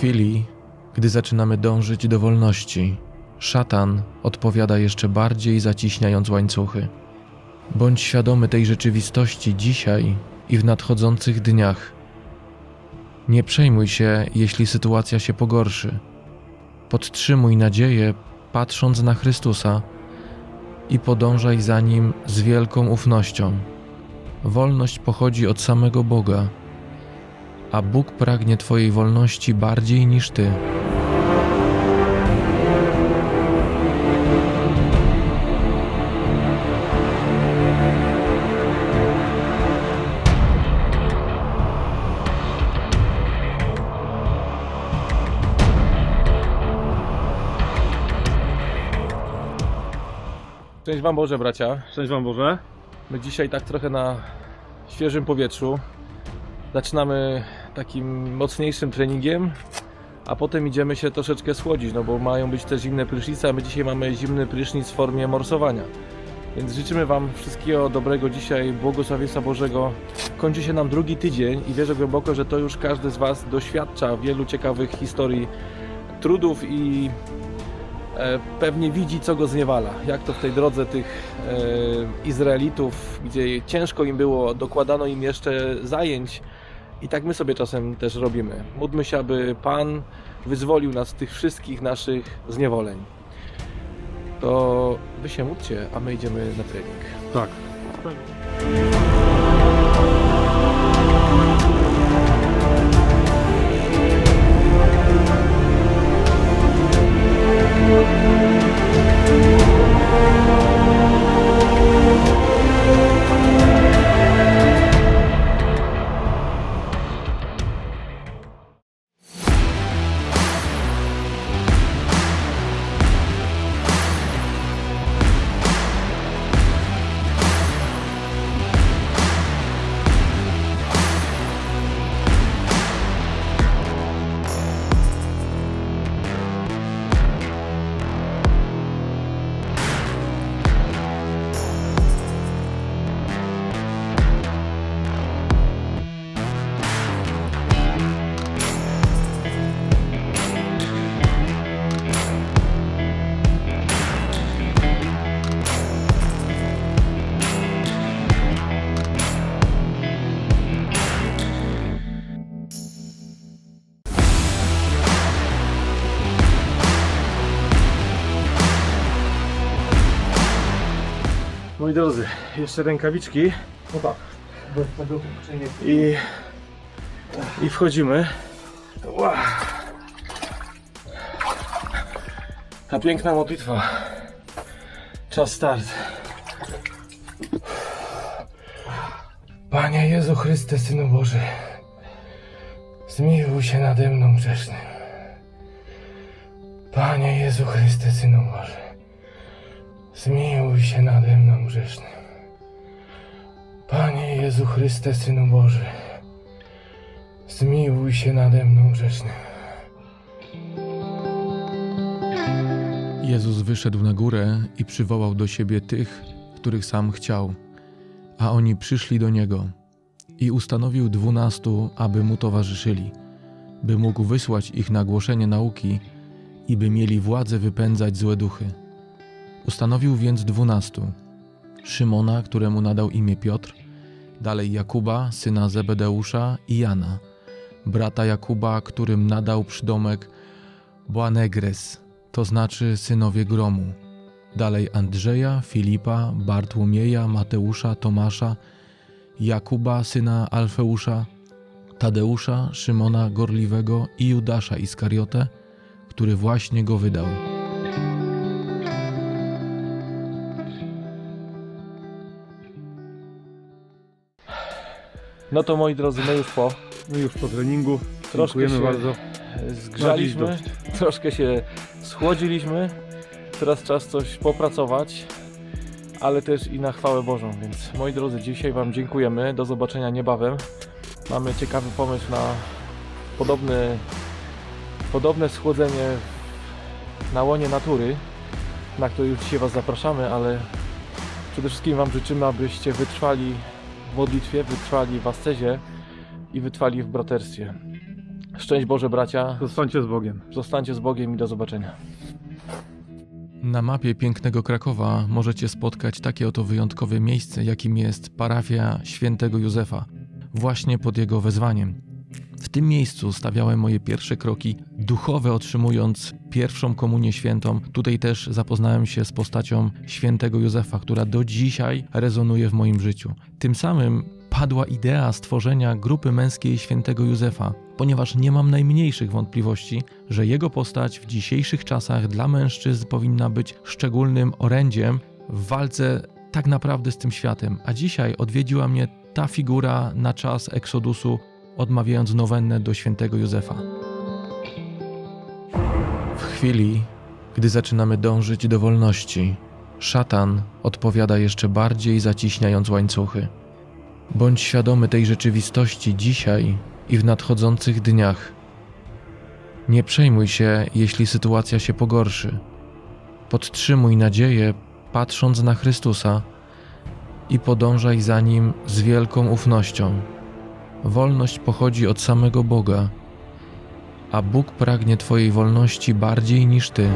chwili, gdy zaczynamy dążyć do wolności, szatan odpowiada jeszcze bardziej zaciśniając łańcuchy. Bądź świadomy tej rzeczywistości dzisiaj i w nadchodzących dniach. Nie przejmuj się, jeśli sytuacja się pogorszy. Podtrzymuj nadzieję, patrząc na Chrystusa i podążaj za nim z wielką ufnością. Wolność pochodzi od samego Boga, a Bóg pragnie Twojej wolności bardziej niż Ty. Szczęść Wam Boże, bracia. Szczęść Wam Boże. My dzisiaj tak trochę na świeżym powietrzu. Zaczynamy takim mocniejszym treningiem, a potem idziemy się troszeczkę schłodzić, no bo mają być też zimne prysznice, a my dzisiaj mamy zimny prysznic w formie morsowania. Więc życzymy Wam wszystkiego dobrego dzisiaj, błogosławieństwa Bożego. Kończy się nam drugi tydzień i wierzę głęboko, że to już każdy z Was doświadcza wielu ciekawych historii, trudów i e, pewnie widzi, co go zniewala. Jak to w tej drodze tych e, Izraelitów, gdzie ciężko im było, dokładano im jeszcze zajęć. I tak my sobie czasem też robimy. Módlmy się, aby Pan wyzwolił nas z tych wszystkich naszych zniewoleń. To wy się módlcie, a my idziemy na trening. Tak. Moi drodzy, jeszcze rękawiczki No tak. i, i wchodzimy. Ta piękna modlitwa. Czas start. Panie Jezu Chryste, Synu Boży, zmiłuj się nade mną grzesznym. Panie Jezu Chryste, Synu Boży, zmiłuj się nade mną grzesznym. Panie Jezu Chryste, Synu Boży, zmiłuj się nade mną grzesznym. Jezus wyszedł na górę i przywołał do siebie tych, których sam chciał, a oni przyszli do niego i ustanowił dwunastu, aby mu towarzyszyli, by mógł wysłać ich na głoszenie nauki i by mieli władzę wypędzać złe duchy. Ustanowił więc dwunastu: Szymona, któremu nadał imię Piotr, dalej Jakuba, syna Zebedeusza i Jana, brata Jakuba, którym nadał przydomek Boanegres, to znaczy synowie gromu. Dalej Andrzeja, Filipa, Bartłomieja, Mateusza, Tomasza, Jakuba, syna Alfeusza, Tadeusza, Szymona Gorliwego i Judasza Iskariotę, który właśnie go wydał. No to moi drodzy, my już po. My już po treningu. Troszkę Dziękujemy się bardzo. zgrzaliśmy, dziś troszkę się schłodziliśmy. Teraz czas coś popracować, ale też i na chwałę Bożą. Więc moi drodzy, dzisiaj Wam dziękujemy. Do zobaczenia niebawem. Mamy ciekawy pomysł na podobny, podobne schłodzenie na łonie natury, na które już dzisiaj Was zapraszamy, ale przede wszystkim Wam życzymy, abyście wytrwali w modlitwie, wytrwali w ascezie i wytrwali w braterstwie. Szczęść Boże, bracia. Zostańcie z Bogiem. Zostańcie z Bogiem i do zobaczenia. Na mapie pięknego Krakowa możecie spotkać takie oto wyjątkowe miejsce, jakim jest parafia świętego Józefa, właśnie pod jego wezwaniem. W tym miejscu stawiałem moje pierwsze kroki duchowe, otrzymując pierwszą komunię świętą. Tutaj też zapoznałem się z postacią świętego Józefa, która do dzisiaj rezonuje w moim życiu. Tym samym padła idea stworzenia grupy męskiej świętego Józefa, ponieważ nie mam najmniejszych wątpliwości, że jego postać w dzisiejszych czasach dla mężczyzn powinna być szczególnym orędziem w walce tak naprawdę z tym światem. A dzisiaj odwiedziła mnie ta figura na czas eksodusu, odmawiając nowennę do świętego Józefa. W chwili, gdy zaczynamy dążyć do wolności, szatan odpowiada jeszcze bardziej zaciśniając łańcuchy. Bądź świadomy tej rzeczywistości dzisiaj i w nadchodzących dniach. Nie przejmuj się, jeśli sytuacja się pogorszy. Podtrzymuj nadzieję, patrząc na Chrystusa i podążaj za Nim z wielką ufnością. Wolność pochodzi od samego Boga, a Bóg pragnie Twojej wolności bardziej niż Ty.